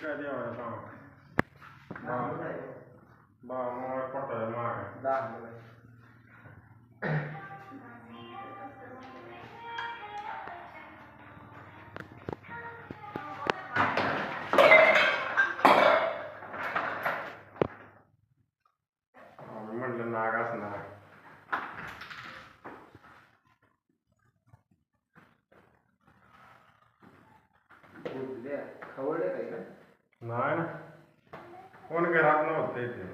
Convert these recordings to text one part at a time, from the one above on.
काय देवाला सांग बा मग पडतोय माग आम्ही म्हटलं नाग असणार खवळले काय का नाही ना. कोण घरात नव्हतं इथे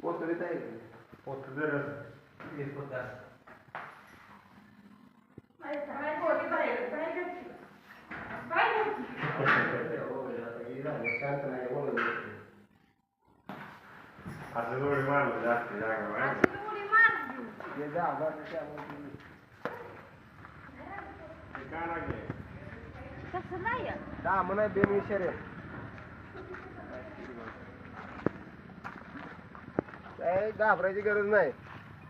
पोतळीत आहे पोत जर असं. जोडी मारलं जास्त जागा जे जा आवाज त्यामुळे ते काय लागले तसं नाही आहे. बेनविषय काय घाबरायची गरज नाही.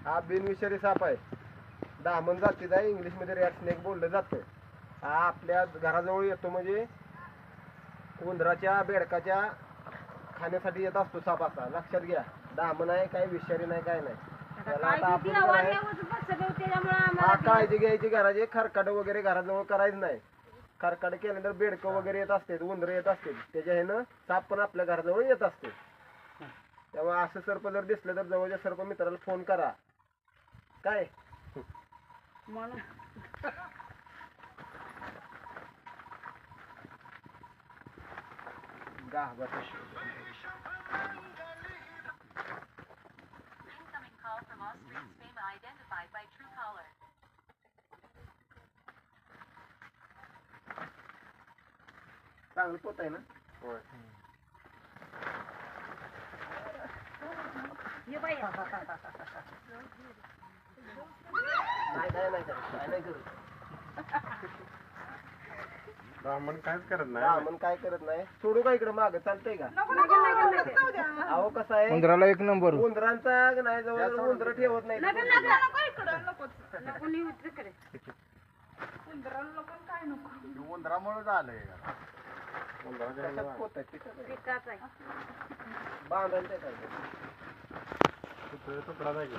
हा बिनविषारी साप आहे. दामन जातीचा आहे इंग्लिशमध्ये रॅट स्नेक बोललं जातं. हा आपल्या घराजवळ येतो म्हणजे उंदराच्या बेडकाच्या खाण्यासाठी येत असतो साप असा. लक्षात घ्या. दामन आहे काही विषारी नाही काय नाही. आता काय किती बसलं त्याच्यामुळे हा आम्हाला काळजी घ्यायची घराची खरकाट वगैरे घराजवळ करायचं नाही. खरकाट केल्यानंतर बेडकं वगैरे येत असते उंदर येत असते. त्याच्या ह्यानं साप पण आपल्या घराजवळ येत असते. तेव्हा असं सर्प जर दिसलं तर जवळच्या सर्प मित्राला फोन करा. काय? म्हणून call from Austrian Spam mm. identified by true caller. Tangan po tayo na? Or... Hmm. Yubay yan. Ay, ay, ay, ay, ay, ay, ay, ay, ब्राह्मण काहीच करत नाही. दामन काय करत नाही. सोडू का इकडे माग? चालतंय का? अहो कसं आहे? उंदराला एक नंबर. उंदरांचा नाही जवळ उंदर ठेवत नाही नको? तिकडे उंदरामुळे झालंय. कशात पोत आहे तिथं काय? पिकाच आहे. बांधायला ते काय तुकडा जायचं